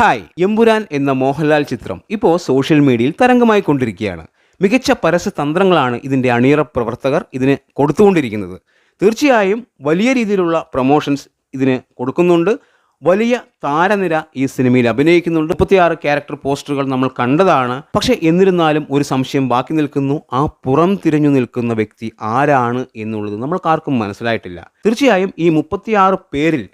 Hi Empuraan എന്ന മോഹൻലാൽ ചിത്രം ഇപ്പോൾ സോഷ്യൽ മീഡിയയിൽ തരംഗമായി കൊണ്ടിരിക്കുകയാണ്. മികച്ച പരസ്യ തന്ത്രങ്ങളാണ് ഇതിന്റെ അണിയറ പ്രവർത്തകർ ഇതിന് കൊടുത്തുകൊണ്ടിരിക്കുന്നത്. തീർച്ചയായും വലിയ രീതിയിലുള്ള പ്രൊമോഷൻസ് ഇതിന് കൊടുക്കുന്നുണ്ട്. വലിയ താരനിര ഈ സിനിമയിൽ അഭിനയിക്കുന്നുണ്ട്. മുപ്പത്തിയാറ് ക്യാരക്ടർ പോസ്റ്ററുകൾ നമ്മൾ കണ്ടതാണ്. പക്ഷേ എന്നിരുന്നാലും ഒരു സംശയം ബാക്കി നിൽക്കുന്നു. ആ പുറം തിരിഞ്ഞു നിൽക്കുന്ന വ്യക്തി ആരാണ് എന്നുള്ളത് നമ്മൾക്കാർക്കും മനസ്സിലായിട്ടില്ല. തീർച്ചയായും ഈ മുപ്പത്തിയാറ് പേരിൽ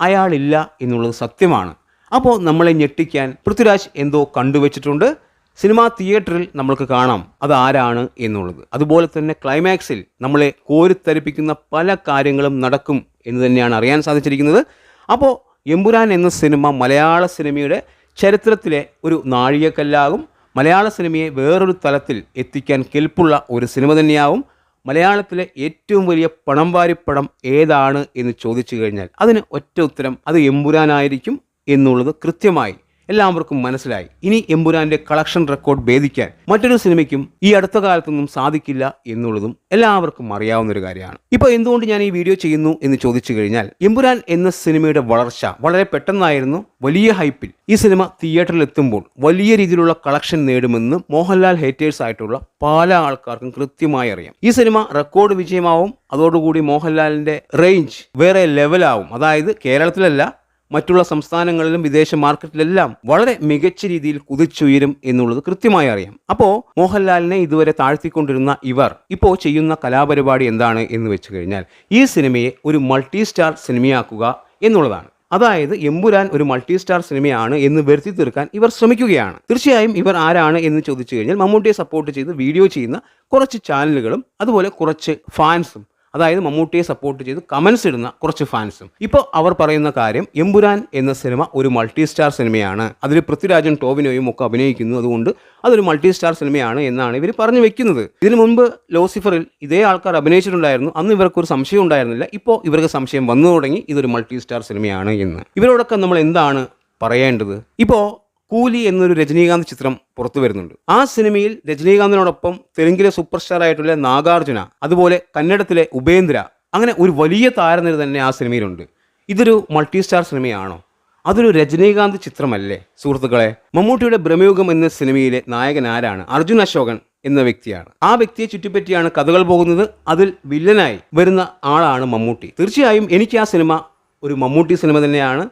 അയാളില്ല എന്നുള്ളത് സത്യമാണ്. അപ്പോൾ നമ്മളെ ഞെട്ടിക്കാൻ പൃഥ്വിരാജ് എന്തോ കണ്ടുവച്ചിട്ടുണ്ട്. സിനിമാ തിയേറ്ററിൽ നമ്മൾക്ക് കാണാം അത് ആരാണ് എന്നുള്ളത്. അതുപോലെ തന്നെ ക്ലൈമാക്സിൽ നമ്മളെ കോരിത്തരിപ്പിക്കുന്ന പല കാര്യങ്ങളും നടക്കും എന്ന് തന്നെയാണ് അറിയാൻ സാധിച്ചിരിക്കുന്നത്. അപ്പോൾ എമ്പുരാൻ എന്ന സിനിമ മലയാള സിനിമയുടെ ചരിത്രത്തിലെ ഒരു നാഴികക്കല്ലാകും. മലയാള സിനിമയെ വേറൊരു തലത്തിൽ എത്തിക്കാൻ കെൽപ്പുള്ള ഒരു സിനിമ തന്നെയാവും. മലയാളത്തിലെ ഏറ്റവും വലിയ പണം വാരിപ്പടം ഏതാണ് എന്ന് ചോദിച്ചു കഴിഞ്ഞാൽ അതിന് ഒറ്റ ഉത്തരം അത് എമ്പുരാനായിരിക്കും. എന്നുള്ളത് കൃത്യമായി എല്ലാവർക്കും മനസ്സിലായി. ഇനി എമ്പുരാന്റെ കളക്ഷൻ റെക്കോർഡ് ഭേദിക്കാൻ മറ്റൊരു സിനിമയ്ക്കും ഈ അടുത്ത കാലത്തൊന്നും സാധിക്കില്ല എന്നുള്ളതും എല്ലാവർക്കും അറിയാവുന്ന ഒരു കാര്യമാണ്. ഇപ്പോൾ എന്തുകൊണ്ട് ഞാൻ ഈ വീഡിയോ ചെയ്യുന്നു എന്ന് ചോദിച്ചു കഴിഞ്ഞാൽ എമ്പുരാൻ എന്ന സിനിമയുടെ വളർച്ച വളരെ പെട്ടെന്നായിരുന്നു വലിയ ഹൈപ്പിൽ ഈ സിനിമ തിയേറ്ററിൽ എത്തുമ്പോൾ വലിയ രീതിയിലുള്ള കളക്ഷൻ നേടുമെന്ന് മോഹൻലാൽ ഹേറ്റേഴ്സ് ആയിട്ടുള്ള പല ആൾക്കാർക്കും കൃത്യമായി അറിയാം. ഈ സിനിമ റെക്കോർഡ് വിജയമാവും അതോടുകൂടി മോഹൻലാലിന്റെ റേഞ്ച് വേറെ ലെവലാവും അതായത് കേരളത്തിലല്ല മറ്റുള്ള സംസ്ഥാനങ്ങളിലും വിദേശ മാർക്കറ്റിലെല്ലാം വളരെ മികച്ച രീതിയിൽ കുതിച്ചുയരും എന്നുള്ളത് കൃത്യമായി അറിയാം. അപ്പോൾ മോഹൻലാലിനെ ഇതുവരെ താഴ്ത്തിക്കൊണ്ടിരുന്ന ഇവർ ഇപ്പോൾ ചെയ്യുന്ന കലാപരിപാടി എന്താണ് എന്ന് വെച്ച് കഴിഞ്ഞാൽ ഈ സിനിമയെ ഒരു മൾട്ടി സ്റ്റാർ സിനിമയാക്കുക എന്നുള്ളതാണ്. അതായത് എമ്പുരാൻ ഒരു മൾട്ടി സ്റ്റാർ സിനിമയാണ് എന്ന് വരുത്തി തീർക്കാൻ ഇവർ ശ്രമിക്കുകയാണ്. തീർച്ചയായും ഇവർ ആരാണ് എന്ന് ചോദിച്ചു കഴിഞ്ഞാൽ മമ്മൂട്ടിയെ സപ്പോർട്ട് ചെയ്ത് വീഡിയോ ചെയ്യുന്ന കുറച്ച് ചാനലുകളും അതുപോലെ കുറച്ച് ഫാൻസും അതായത് മമ്മൂട്ടിയെ സപ്പോർട്ട് ചെയ്ത് കമൻസ് ഇടുന്ന കുറച്ച് ഫാൻസും ഇപ്പോൾ അവർ പറയുന്ന കാര്യം എമ്പുരാൻ എന്ന സിനിമ ഒരു മൾട്ടി സ്റ്റാർ സിനിമയാണ് അതിൽ പൃഥ്വിരാജൻ ടോവിനോയും ഒക്കെ അഭിനയിക്കുന്നു. അതുകൊണ്ട് അതൊരു മൾട്ടി സ്റ്റാർ സിനിമയാണ് എന്നാണ് ഇവർ പറഞ്ഞു വെക്കുന്നത്. ഇതിനു മുൻപ് ലോസിഫറിൽ ഇതേ ആൾക്കാർ അഭിനയിച്ചിട്ടുണ്ടായിരുന്നു. അന്ന് ഇവർക്ക് ഒരു സംശയം ഉണ്ടായിരുന്നില്ല. ഇപ്പോൾ ഇവർക്ക് സംശയം വന്നു തുടങ്ങി ഇതൊരു മൾട്ടി സ്റ്റാർ സിനിമയാണ് എന്ന്. ഇവരോടൊക്കെ നമ്മൾ എന്താണ് പറയേണ്ടത്? ഇപ്പോൾ കൂലി എന്നൊരു രജനീകാന്ത് ചിത്രം പുറത്തു വരുന്നുണ്ട്. ആ സിനിമയിൽ രജനീകാന്തിനോടൊപ്പം തെലുങ്കിലെ സൂപ്പർ സ്റ്റാർ ആയിട്ടുള്ള നാഗാർജുന അതുപോലെ കന്നഡത്തിലെ ഉപേന്ദ്ര അങ്ങനെ ഒരു വലിയ താരനിര തന്നെ ആ സിനിമയിലുണ്ട്. ഇതൊരു മൾട്ടി സ്റ്റാർ സിനിമയാണോ? അതൊരു രജനീകാന്ത് ചിത്രമല്ലേ സുഹൃത്തുക്കളെ? മമ്മൂട്ടിയുടെ ഭ്രമയുഗം എന്ന സിനിമയിലെ നായകൻ ആരാണ്? അർജുൻ അശോകൻ എന്ന വ്യക്തിയാണ്. ആ വ്യക്തിയെ ചുറ്റിപ്പറ്റിയാണ് കഥകൾ പോകുന്നത്. അതിൽ വില്ലനായി വരുന്ന ആളാണ് മമ്മൂട്ടി. തീർച്ചയായും എനിക്ക് ആ സിനിമ ഒരു മമ്മൂട്ടി സിനിമ തന്നെയാണ്.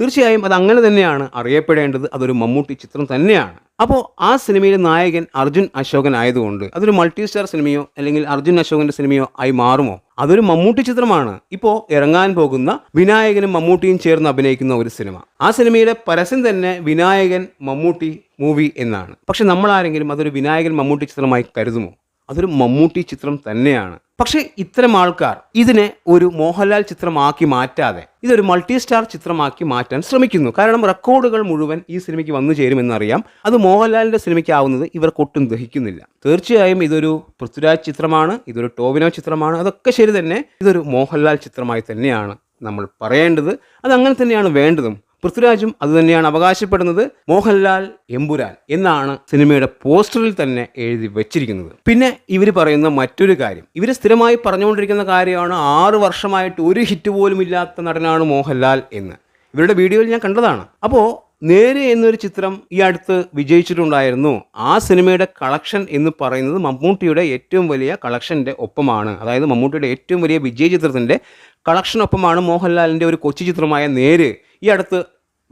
തീർച്ചയായും അത് അങ്ങനെ തന്നെയാണ് അറിയപ്പെടേണ്ടത്. അതൊരു മമ്മൂട്ടി ചിത്രം തന്നെയാണ്. അപ്പോൾ ആ സിനിമയിലെ നായകൻ അർജുൻ അശോകൻ ആയതുകൊണ്ട് അതൊരു മൾട്ടി സ്റ്റാർ സിനിമയോ അല്ലെങ്കിൽ അർജുൻ അശോകന്റെ സിനിമയോ ആയി മാറുമോ? അതൊരു മമ്മൂട്ടി ചിത്രമാണ്. ഇപ്പോൾ ഇറങ്ങാൻ പോകുന്ന വിനായകനും മമ്മൂട്ടിയും ചേർന്ന് അഭിനയിക്കുന്ന ഒരു സിനിമ. ആ സിനിമയുടെ പരസ്യം തന്നെ വിനായകൻ മമ്മൂട്ടി മൂവി എന്നാണ്. പക്ഷെ നമ്മൾ ആരെങ്കിലും അതൊരു വിനായകൻ മമ്മൂട്ടി ചിത്രമായി കരുതുമോ? അതൊരു മമ്മൂട്ടി ചിത്രം തന്നെയാണ്. പക്ഷേ ഇത്തരം ആൾക്കാർ ഇതിനെ ഒരു മോഹൻലാൽ ചിത്രമാക്കി മാറ്റാതെ ഇതൊരു മൾട്ടി സ്റ്റാർ ചിത്രമാക്കി മാറ്റാൻ ശ്രമിക്കുന്നു. കാരണം റെക്കോർഡുകൾ മുഴുവൻ ഈ സിനിമയ്ക്ക് വന്നു ചേരുമെന്നറിയാം. അത് മോഹൻലാലിന്റെ സിനിമയ്ക്കാവുന്നത് ഇവർക്കൊട്ടും ദഹിക്കുന്നില്ല. തീർച്ചയായും ഇതൊരു പൃഥ്വിരാജ് ചിത്രമാണ് ഇതൊരു ടോവിനോ ചിത്രമാണ്. അതൊക്കെ ശരി തന്നെ ഇതൊരു മോഹൻലാൽ ചിത്രമായി തന്നെയാണ് നമ്മൾ പറയേണ്ടത്. അത് അങ്ങനെ തന്നെയാണ് വേണ്ടതും. പൃഥ്വിരാജും അതുതന്നെയാണ് അവകാശപ്പെടുന്നത് മോഹൻലാൽ എമ്പുരാൻ എന്നാണ് സിനിമയുടെ പോസ്റ്ററിൽ തന്നെ എഴുതി വെച്ചിരിക്കുന്നത്. പിന്നെ ഇവർ പറയുന്ന മറ്റൊരു കാര്യം. ഇവർ സ്ഥിരമായി പറഞ്ഞുകൊണ്ടിരിക്കുന്ന കാര്യമാണ് ആറ് വർഷമായിട്ട് ഒരു ഹിറ്റ് പോലും ഇല്ലാത്ത നടനാണ് മോഹൻലാൽ എന്ന്. ഇവരുടെ വീഡിയോയിൽ ഞാൻ കണ്ടതാണ്. അപ്പോൾ നേരെ എന്നൊരു ചിത്രം ഈ അടുത്ത് വിജയിച്ചിട്ടുണ്ടായിരുന്നു. ആ സിനിമയുടെ കളക്ഷൻ എന്ന് പറയുന്നത് മമ്മൂട്ടിയുടെ ഏറ്റവും വലിയ കളക്ഷന്റെ ഒപ്പമാണ്. അതായത് മമ്മൂട്ടിയുടെ ഏറ്റവും വലിയ വിജയ ചിത്രത്തിന്റെ കളക്ഷനൊപ്പമാണ് മോഹൻലാലിന്റെ ഒരു കൊച്ചു ചിത്രമായ നേര്. ഈ അടുത്ത്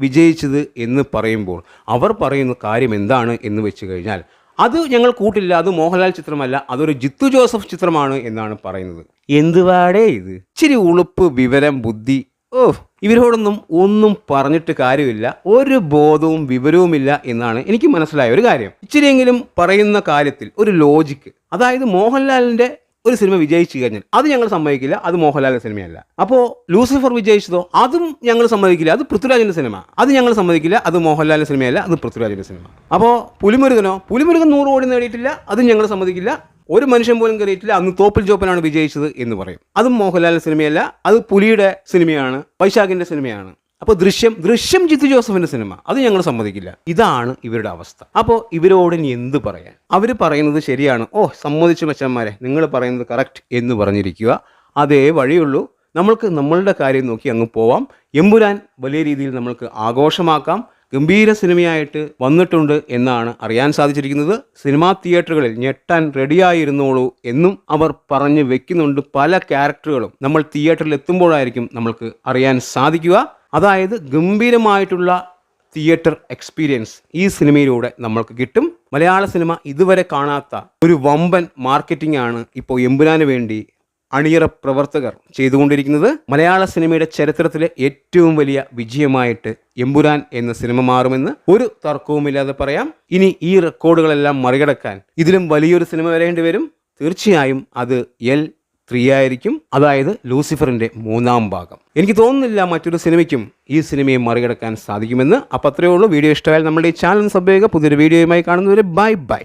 വിജയിച്ചത് എന്ന് പറയുമ്പോൾ അവർ പറയുന്ന കാര്യം എന്താണ് എന്ന് വെച്ച് കഴിഞ്ഞാൽ അത് ഞങ്ങൾ കൂട്ടില്ല അത് മോഹൻലാൽ ചിത്രമല്ല അതൊരു ജിത്തു ജോസഫ് ചിത്രമാണ് എന്നാണ് പറയുന്നത്. എന്തുവാടേ ഇത്? ഇച്ചിരി ഉളുപ്പ് വിവരം ബുദ്ധി. ഓ ഇവരോടൊന്നും ഒന്നും പറഞ്ഞിട്ട് കാര്യമില്ല. ഒരു ബോധവും വിവരവുമില്ല എന്നാണ് എനിക്ക് മനസ്സിലായ ഒരു കാര്യം. ഇച്ചിരിയെങ്കിലും പറയുന്ന കാര്യത്തിൽ ഒരു ലോജിക്ക് അതായത് മോഹൻലാലിന്റെ ഒരു സിനിമ വിജയിച്ചു കഴിഞ്ഞാൽ അത് ഞങ്ങൾ സമ്മതിക്കില്ല അത് മോഹൻലാലിന്റെ സിനിമയല്ല. അപ്പോൾ ലൂസിഫർ വിജയിച്ചതോ അതും ഞങ്ങൾ സമ്മതിക്കില്ല. അത് പൃഥ്വിരാജിന്റെ സിനിമ. അത് ഞങ്ങൾ സമ്മതിക്കില്ല അത് മോഹൻലാലിന്റെ സിനിമയല്ല അത് പൃഥ്വിരാജിന്റെ സിനിമ. അപ്പോൾ പുലിമുരുകനോ പുലിമുരുകൻ നൂറ് കോടി നേടിയിട്ടില്ല അതും ഞങ്ങൾ സമ്മതിക്കില്ല. ഒരു മനുഷ്യൻ പോലും കയറിയിട്ടില്ല അന്ന് തോപ്പിൽ ജോപ്പനാണ് വിജയിച്ചത് എന്ന് പറയും. അതും മോഹൻലാലിന്റെ സിനിമയല്ല അത് പുലിയുടെ സിനിമയാണ് വൈശാഖിന്റെ സിനിമയാണ്. അപ്പോൾ ദൃശ്യം ദൃശ്യം ജിത്തു ജോസഫിന്റെ സിനിമ. അത് ഞങ്ങൾ സമ്മതിക്കില്ല. ഇതാണ് ഇവരുടെ അവസ്ഥ. അപ്പോൾ ഇവരോട് ഇനി എന്ത് പറയാൻ? അവർ പറയുന്നത് ശരിയാണ്. ഓ സമ്മതിച്ചു മച്ചന്മാരെ. നിങ്ങൾ പറയുന്നത് കറക്റ്റ് എന്ന് പറഞ്ഞിരിക്കുക. അതേ വഴിയുള്ളൂ. നമ്മൾക്ക് നമ്മളുടെ കാര്യം നോക്കി അങ്ങ് പോവാം. എമ്പുരാൻ വലിയ രീതിയിൽ നമ്മൾക്ക് ആഘോഷമാക്കാം. ഗംഭീര സിനിമയായിട്ട് വന്നിട്ടുണ്ട് എന്നാണ് അറിയാൻ സാധിച്ചിരിക്കുന്നത്. സിനിമാ തിയേറ്ററുകളിൽ ഞെട്ടാൻ റെഡിയായിരുന്നോളൂ എന്നും അവർ പറഞ്ഞു വെക്കുന്നുണ്ട്. പല ക്യാരക്ടറുകളും നമ്മൾ തിയേറ്ററിൽ എത്തുമ്പോഴായിരിക്കും നമ്മൾക്ക് അറിയാൻ സാധിക്കുക. അതായത് ഗംഭീരമായിട്ടുള്ള തിയേറ്റർ എക്സ്പീരിയൻസ് ഈ സിനിമയിലൂടെ നമ്മൾക്ക് കിട്ടും. മലയാള സിനിമ ഇതുവരെ കാണാത്ത ഒരു വമ്പൻ മാർക്കറ്റിംഗ് ആണ് ഇപ്പോൾ എമ്പുരാന് വേണ്ടി അണിയറ പ്രവർത്തകർ ചെയ്തുകൊണ്ടിരിക്കുന്നത്. മലയാള സിനിമയുടെ ചരിത്രത്തിലെ ഏറ്റവും വലിയ വിജയമായിട്ട് എമ്പുരാൻ എന്ന സിനിമ മാറുമെന്ന് ഒരു തർക്കവുമില്ലാതെ പറയാം. ഇനി ഈ റെക്കോർഡുകളെല്ലാം മറികടക്കാൻ ഇതിലും വലിയൊരു സിനിമ വരേണ്ടി വരും. തീർച്ചയായും അത് എൽ ത്രീ ആയിരിക്കും അതായത് ലൂസിഫറിന്റെ മൂന്നാം ഭാഗം. എനിക്ക് തോന്നുന്നില്ല മറ്റൊരു സിനിമയ്ക്കും ഈ സിനിമയെ മറികടക്കാൻ സാധിക്കുമെന്ന്. അപ്പോൾ അത്രയേ ഉള്ളൂ. വീഡിയോ ഇഷ്ടമായാൽ നമ്മുടെ ഈ ചാനൽ സബ് ചെയ്യുക. പുതിയൊരു വീഡിയോയുമായി കാണുന്നവരെ ബൈ ബൈ.